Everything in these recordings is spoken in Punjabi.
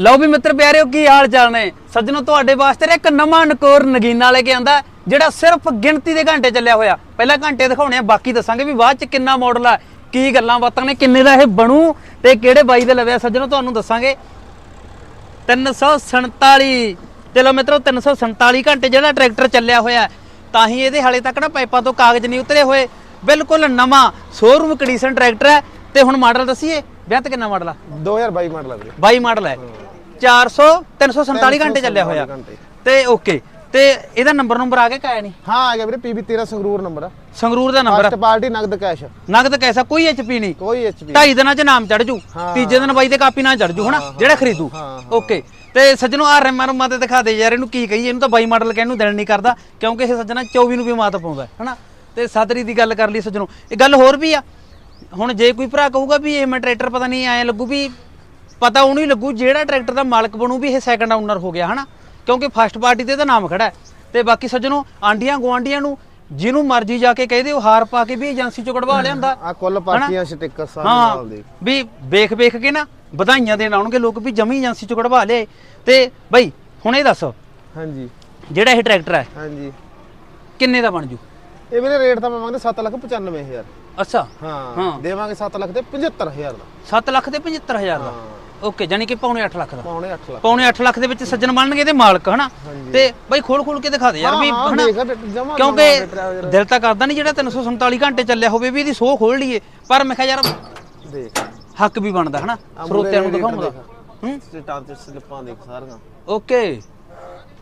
ਲਓ ਵੀ ਮਿੱਤਰ ਪਿਆਰਿਓ ਕੀ ਹਾਲ ਚਾਲ ਨੇ? ਸੱਜਣੋ ਤੁਹਾਡੇ ਵਾਸਤੇ ਇੱਕ ਨਵਾਂ ਨਕੋਰ ਨਗੀਨਾ ਲੈ ਕੇ ਆਂਦਾ ਜਿਹੜਾ ਸਿਰਫ ਗਿਣਤੀ ਦੇ ਘੰਟੇ ਚੱਲਿਆ ਹੋਇਆ। ਪਹਿਲਾਂ ਘੰਟੇ ਦਿਖਾਉਣੇ ਆ ਬਾਕੀ ਦੱਸਾਂਗੇ ਵੀ ਬਾਅਦ ਚ ਕਿੰਨਾ ਮਾਡਲ ਆ ਕੀ ਗੱਲਾਂ ਬਾਤਾਂ ਨੇ ਕਿੰਨੇ ਦਾ ਇਹ ਬਣੂ ਤੇ ਕਿਹੜੇ ਬਾਈ ਦੇ ਲਵਿਆ ਸੱਜਣੋ ਤੁਹਾਨੂੰ ਦੱਸਾਂਗੇ। 347 ਚਲੋ ਮਿੱਤਰੋ 347 ਘੰਟੇ ਜਿਹੜਾ ਟਰੈਕਟਰ ਚੱਲਿਆ ਹੋਇਆ ਤਾਂ ਹੀ ਇਹਦੇ ਹਾਲੇ ਤੱਕ ਨਾ ਪਾਈਪਾਂ ਤੋਂ ਕਾਗਜ਼ ਨਹੀਂ ਉਤਰੇ ਹੋਏ। ਬਿਲਕੁਲ ਨਵਾਂ ਸ਼ੋਰੂਮ ਕੰਡੀਸ਼ਨ ਟਰੈਕਟਰ ਹੈ। ਤੇ ਹੁਣ ਮਾਡਲ ਦੱਸੀਏ ਵਿਆਹ ਤੇ ਕਿੰਨਾ ਮਾਡਲ ਆ? 2022 ਮਾਡਲ ਆ ਵੀਰੇ। 22 ਮਾਡਲ ਹੈ। 400 347 ਘੰਟੇ ਚੱਲਿਆ ਹੋਇਆ। 347 ਘੰਟੇ। ਤੇ ਓਕੇ ਤੇ ਇਹਦਾ ਨੰਬਰ ਨੰਬਰ ਆ ਗਿਆ ਕਾਇਆ ਨਹੀਂ? ਹਾਂ ਆ ਗਿਆ ਵੀਰੇ PB 13 ਸੰਗਰੂਰ ਨੰਬਰ ਆ। ਸੰਗਰੂਰ ਦਾ ਨੰਬਰ ਫਸਟ ਪਾਰਟੀ ਨਗਦ ਕੈਸ਼ ਨਗਦ ਕੈਸਾ ਕੋਈ ਐਚਪੀ ਨਹੀਂ। ਕੋਈ HP ਢਾਈ ਦਿਨਾਂ ਚ ਨਾਮ ਚੜ ਜੂ। ਤੀਜੇ ਦਿਨ ਬਾਈ ਦੇ ਕਾਪੀ ਨਾਲ ਚੜ ਜੂ ਹਨਾ? ਜਿਹੜਾ ਖਰੀਦੂ। ਓਕੇ ਤੇ ਸੱਜਣੋ ਆ ਰਮਾ ਰਮਾ ਤੇ ਦਿਖਾ ਦੇ ਯਾਰ ਇਹਨੂੰ ਕੀ ਕਹੀਏ? ਇਹਨੂੰ ਤਾਂ ਬਾਈ ਮਾਡਲ ਕਹਿਣ ਨੂੰ ਦਿਲ ਨਹੀਂ ਕਰਦਾ ਕਿਉਂਕਿ ਇਹ ਸੱਜਣਾ 24 ਨੂੰ ਵੀ ਮਾਤ ਪਾਉਂਦਾ ਹਨਾ? ਤੇ ਸਦਰੀ ਦੀ ਗੱਲ ਕਰ ਲਈ ਸੱਜਣੋ। ਇਹ ਗੱਲ ਹੋਰ ਵੀ ਆ। ਹੁਣ ਜੇ ਕੋਈ ਭਰਾ ਕਹੂਗਾ ਵੀ ਇਹ ਮੈਂ ਟਰੈਕਟਰ ਪਤਾ ਨਹੀਂ ਐ ਲੱਗੂ ਵੀ ਪਤਾ ਉਹਨੂੰ ਹੀ ਲੱਗੂ ਜਿਹੜਾ ਟਰੈਕਟਰ ਦਾ ਮਾਲਕ ਬਣੂ ਵੀ ਇਹ ਸੈਕੰਡ ਓਨਰ ਹੋ ਗਿਆ ਹਨਾ? ਕਿਉਂਕਿ ਫਸਟ ਪਾਰਟੀ ਤੇ ਤਾਂ ਨਾਮ ਖੜਾ ਹੈ। ਤੇ ਬਾਕੀ ਸੱਜਣੋ ਆਂਡੀਆਂ ਗਵਾਂਡੀਆਂ ਨੂੰ ਜਿਹਨੂੰ ਮਰਜ਼ੀ ਜਾ ਕੇ ਕਹਦੇ ਉਹ ਹਾਰ ਪਾ ਕੇ ਵੀ ਏਜੰਸੀ ਚੋਂ ਕਢਵਾ ਲਿਆਂਦਾ ਆ ਕੁੱਲ ਪਾਰਟੀਆਂ ਸਟicker ਸਾਰੇ ਨਾਲ ਦੇ। ਵੀ ਵੇਖ ਵੇਖ ਕੇ ਨਾ ਵਧਾਈਆਂ ਦੇਣ ਆਉਣਗੇ ਲੋਕ ਵੀ ਜਮੀ ਏਜੰਸੀ ਚੋਂ ਕਢਵਾ ਲਿਆਏ ਤੇ ਬਈ ਹੁਣ ਇਹ ਦੱਸ ਹਾਂਜੀ। ਜਿਹੜਾ ਇਹ ਟਰੈਕਟਰ ਹੈ ਹਾਂਜੀ। ਕਿੰਨੇ ਦਾ ਬਣ ਜੂ? ਇਹ ਵੀਰੇ ਰੇਟ ਤਾਂ ਮੈਂ ਮੰਗਦੇ 7 ਲੱਖ 95000 ਅੱਛਾ। ਹਾਂ ਹਾਂ। ਦੇਵਾਂਗੇ 7 ਲੱਖ ਤੇ 75000 ਦਾ। 7 ਲੱਖ ਤੇ 75000 ਦਾ। ਓਕੇ ਜਾਨੀ ਕਿ ਪੌਣੇ 8 ਲੱਖ ਦਾ। ਪੌਣੇ 8 ਲੱਖ। ਪੌਣੇ 8 ਲੱਖ ਦੇ ਵਿੱਚ ਸੱਜਣ ਬਣਨਗੇ ਤੇ ਮਾਲਕ ਹਨਾ? ਤੇ ਬਈ ਖੋਲ ਖੋਲ ਕੇ ਦਿਖਾ ਦੇ ਯਾਰ ਵੀ ਹਾਂ, ਹਨਾ? ਦੇਖ, ਜਮਾਂ ਕਿਉਂਕਿ ਦਿਲ ਤਾਂ ਕਰਦਾ ਨਹੀਂ ਜਿਹੜਾ 347 ਘੰਟੇ ਚੱਲਿਆ ਹੋਵੇ ਵੀ ਇਹਦੀ ਸੋਹ ਖੋਲ ਲਈਏ। ਪਰ ਮੈਂ ਕਿਹਾ ਯਾਰ ਦੇਖ। ਹੱਕ ਵੀ ਬਣਦਾ ਹਨਾ? ਸਰੋਤਿਆਂ ਨੂੰ ਦਿਖਾਉਂਦਾ। ਹੂੰ? ਸਟਾਰ ਤੇ ਸਲਿੱਪਾਂ ਦੇਖ ਸਾਰੀਆਂ। ਓਕੇ।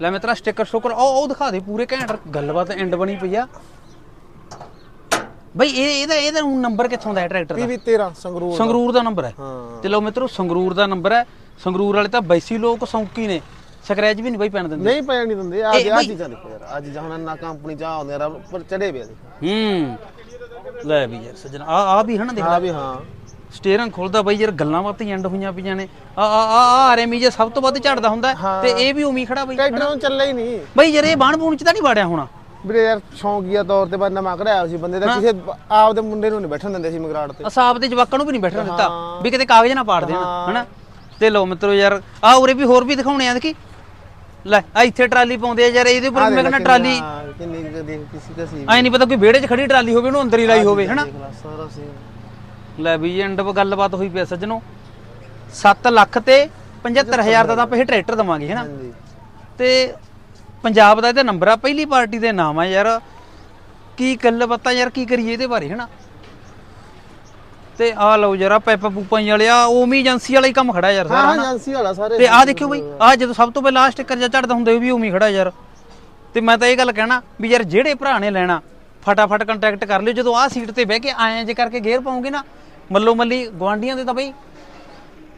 ਲੈ ਮੈਂ ਤੇਰਾ ਸਟicker ਸਟੋਕਰ ਉਹ ਉਹ ਦਿਖਾ ਦੇ ਪੂਰੇ ਘੈਂਟ। ਗੱਲਬਾਤ ਐਂਡ ਬਣੀ ਪਈ ਆ। ਬਈ ਇਹ ਇਹਦਾ ਇਹਦਾ ਨੰਬਰ ਕਿੱਥੋਂ ਦਾ ਹੈ ਟਰੈਕਟਰ ਦਾ? PB 13 ਸੰਗਰੂਰ ਸੰਗਰੂਰ ਦਾ ਨੰਬਰ ਹੈ। ਤੇ ਲਓ ਮਿੱਤਰੋ ਸੰਗਰੂਰ ਦਾ ਨੰਬਰ ਹੈ। ਸੰਗਰੂਰ ਵਾਲੇ ਤਾਂ ਬੈਸੀ ਲੋਕ ਸੌਂਕੀ ਨੇ। ਸਕ੍ਰੈਚ ਵੀ ਨਹੀਂ ਬਈ ਪੈਣ ਦਿੰਦੇ। ਨਹੀਂ ਪੈਣ ਨਹੀਂ ਦਿੰਦੇ। ਆ ਆ ਚੀਜ਼ਾਂ ਦੇਖੋ ਯਾਰ। ਅੱਜ ਹੁਣ ਨਾ ਕੰਪਨੀ ਜਾ ਆਉਂਦੇ ਯਾਰ ਉੱਪਰ ਚੜੇ ਦੇਖ। ਹੂੰ। ਲੈ ਵੀ ਯਾਰ ਸੱਜਣ ਆ ਆ ਵੀ ਹਨਾ ਦੇਖ ਹਾਂ ਵੀ ਹਾਂ। ਸਟੀਅਰਿੰਗ ਖੁੱਲਦਾ ਬਈ ਯਾਰ ਗੱਲਾਂ ਬਾਤਾਂ ਐਂਡ ਹੋਈਆਂ ਪਈਆਂ ਨੇ। ਆ ਆ ਆ ਆ ਆਰਐਮਈ ਜੇ ਸਭ ਤੋਂ ਵੱਧ ਝੜਦਾ ਹੁੰਦਾ। ਤੇ ਇਹ ਵੀ ਉਮੀ ਖੜਾ ਬਈ ਟਰੈਕਟਰ ਨੂੰ ਚੱਲੇ ਹੀ ਨਹੀਂ। ਬਈ ਯਾਰ ਇਹ ਬਾਣ ਬੂਣ ਚ ਤਾਂ ਨਹੀਂ ਵਾੜਿਆ ਹੋਣਾ। ਵੀਰੇ ਯਾਰ ਸ਼ੌਂਕੀਆ ਤੌਰ ਤੇ ਬੰਦਾ ਨਵਾਂ ਕਢਾਇਆ ਸੀ ਬੰਦੇ ਦਾ ਕਿਸੇ ਆਪਦੇ ਮੁੰਡੇ ਨੂੰ ਨਹੀਂ ਬੈਠਣ ਦਿੰਦੇ ਸੀ ਮਗਰਾੜ ਤੇ। ਅਸਾਬ ਦੇ ਜਵਾਕਾਂ ਨੂੰ ਵੀ ਨਹੀਂ ਬੈਠਣ ਦਿੱਤਾ। ਵੀ ਕਿਤੇ ਕਾਗਜ਼ ਨਾ ਪਾੜ ਦੇਣ। ਹਨਾ? ਤੇ ਲਓ ਮਿੱਤਰੋ ਯਾਰ ਆ ਉਰੇ ਵੀ ਹੋਰ ਵੀ ਦਿਖਾਉਣੇ ਆ ਦੇਖੀ? ਲੈ ਆ ਇੱਥੇ ਟਰਾਲੀ ਪਾਉਂਦੇ ਆ ਯਾਰ ਇਹਦੇ ਉੱਪਰ ਮੈਂ ਕਹਿੰਦਾ ਟਰਾਲੀ। ਕਿੰਨੀ ਕੁ ਦੇਖ ਕਿਸੇ ਦਾ ਸੀ ਐ ਨਹੀਂ ਪਤਾ ਕੋਈ ਵਿਹੜੇ 'ਚ ਖੜੀ ਟਰਾਲੀ ਹੋਵੇ ਉਹਨੂੰ ਅੰਦਰ ਹੀ ਲਾਈ ਹੋਵੇ ਹਨਾ? ਲਾ, ਲੈ ਵੀ ਐਂਡ ਗੱਲਬਾਤ ਹੋਈ ਪਿਆ ਸੱਜਣੋ। 7 ਲੱਖ ਤੇ 75000 ਦਾ ਤਾਂ ਆਪਾਂ ਇਹ ਟਰੈਕਟਰ ਦਵਾਂਗੇ ਹਨਾ? ਤੇ ਪੰਜਾਬ ਦਾ ਇਹਦਾ ਨੰਬਰ ਆ ਪਹਿਲੀ ਪਾਰਟੀ ਦੇ ਨਾਮ ਆ ਯਾਰ। ਕੀ ਗੱਲ ਬਤਾ ਯਾਰ ਕੀ ਕਰੀਏ ਇਹਦੇ ਬਾਰੇ ਹਨਾ? ਤੇ ਆ ਲਓ ਜਰਾ ਪੈਪਾ ਪੂਪਾਂ ਵਾਲਿਆ ਉਮੀ ਏਜੰਸੀ ਵਾਲਾ ਹੀ ਕੰਮ ਖੜਾ ਯਾਰ ਹਾਂ ਸਾਰਾ ਹਾਂ ਹਨਾ। ਏਜੰਸੀ ਵਾਲਾ ਸਾਰੇ ਤੇ ਆ ਦੇਖਿਓ ਬਈ ਆ ਜਦੋਂ ਸਭ ਤੋਂ ਪਹਿਲਾਂ ਸਟicker ਜਿਹਾ ਚੜਦਾ ਹੁੰਦਾ ਉਹ ਵੀ ਉਮੀ ਖੜਾ ਯਾਰ। ਤੇ ਮੈਂ ਤਾਂ ਇਹ ਗੱਲ ਕਹਿਣਾ ਵੀ ਯਾਰ ਜਿਹੜੇ ਭਰਾ ਨੇ ਲੈਣਾ ਫਟਾਫਟ ਕੰਟੈਕਟ ਕਰ ਲਿਓ। ਜਦੋਂ ਆ ਸੀਟ ਤੇ ਬਹਿ ਕੇ ਆਏ ਜੇ ਕਰਕੇ ਗੇਅਰ ਪਾਉਂਗੇ ਨਾ ਮੱਲੋ ਮੱਲੀ ਗਵਾਂਡੀਆਂ ਦੇ ਤਾਂ ਬਈ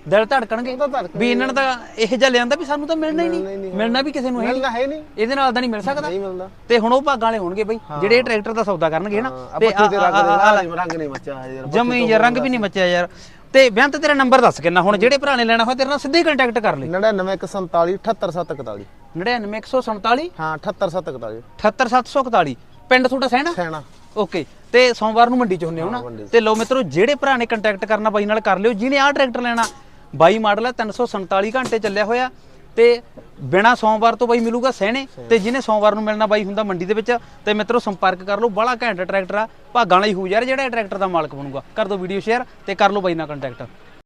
ਦਿਲ ਧੜਕਣਗੇ। ਤਾਂ ਧੜਕਣਗੇ। ਵੀ ਇਹਨਾਂ ਨੇ ਤਾਂ ਇਹ ਜਿਹਾ ਲਿਆਂਦਾ ਵੀ ਸਾਨੂੰ ਤਾਂ ਮਿਲਣਾ ਹੀ ਮਿਲਣਾ ਹੀ ਨਹੀਂ ਨਹੀਂ। ਮਿਲਣਾ ਵੀ ਕਿਸੇ ਨੂੰ ਹੈ ਨਹੀਂ। ਹੈ ਇਹਦੇ ਨਾਲ ਤਾਂ ਨਹੀਂ ਮਿਲ ਸਕਦਾ। ਨਹੀਂ ਮਿਲਦਾ। ਤੇ ਹੁਣ ਉਹ ਭਾਗਾਂ ਵਾਲੇ ਹੋਣਗੇ ਬਈ ਜਿਹੜੇ ਇਹ ਟਰੈਕਟਰ ਦਾ ਸੌਦਾ ਕਰਨਗੇ ਨਾ ਆ ਤੇ ਆ- ਰੰਗ ਆ- ਰੰਗ ਨਹੀਂ ਮੱਚਿਆ ਹੈ ਯਾਰ ਜਮੀ ਯਾਰ ਰੰਗ ਵੀ ਨਹੀਂ ਮੱਚਿਆ ਯਾਰ। ਤੇ ਬਿਆਨ ਤੇ ਤੇਰਾ ਨੰਬਰ ਦੱਸ ਕਿੰਨਾ? ਹੁਣ ਜਿਹੜੇ ਭਰਾ ਨੇ ਲੈਣਾ ਹੋਇਆ ਤੇਰੇ ਨਾਲ ਸਿੱਧੇ ਕੰਟੈਕਟ ਕਰ ਲੈ 9947 78741 99147 ਹਾਂ 78741 78741 ਪਿੰਡ ਤੁਹਾਡਾ ਸਹਿਣਾ ਸੈਣਾ। ਓਕੇ। ਤੇ ਸੋਮਵਾਰ ਨੂੰ ਮੰਡੀ ਚ ਹੁੰਨੇ ਹੋ ਨਾ ਮੰਡੀ 'ਚ। ਤੇ ਲਓ ਮਿੱਤਰੋ ਜਿਹੜੇ ਭਰਾ ਨੇ ਕੰਟੈਕਟ ਕਰਨਾ ਬਾਈ ਨਾਲ ਕਰ ਲਿਓ। ਜਿਹਨੇ ਆਹ ਟਰੈਕਟਰ ਲੈਣਾ ਬਾਈ ਮਾਡਲ ਹੈ 347 ਘੰਟੇ ਚੱਲਿਆ ਹੋਇਆ ਤੇ ਬਿਨਾ ਸੋਮਵਾਰ ਤੋਂ ਬਾਈ ਮਿਲੂਗਾ ਸਹਿਣੇ ਤੇ ਜਿਹਨੇ ਸੋਮਵਾਰ ਨੂੰ ਮਿਲਣਾ ਬਾਈ ਹੁੰਦਾ ਮੰਡੀ ਦੇ ਵਿੱਚ ਤੇ ਮਿੱਤਰੋ ਸੰਪਰਕ ਕਰ ਲਓ ਬੜਾ ਘੈਂਟ ਟਰੈਕਟਰ ਆ। ਭਾਗਾਂ ਵਾਲੀ ਹੋ ਯਾਰ, ਜਿਹੜਾ ਇਹ ਟਰੈਕਟਰ ਦਾ ਮਾਲਕ ਬਣੂਗਾ। ਕਰ ਦਿਓ ਵੀਡੀਓ ਸ਼ੇਅਰ ਤੇ ਕਰ ਲਓ ਬਾਈ ਨਾਲ ਕੰਟੈਕਟ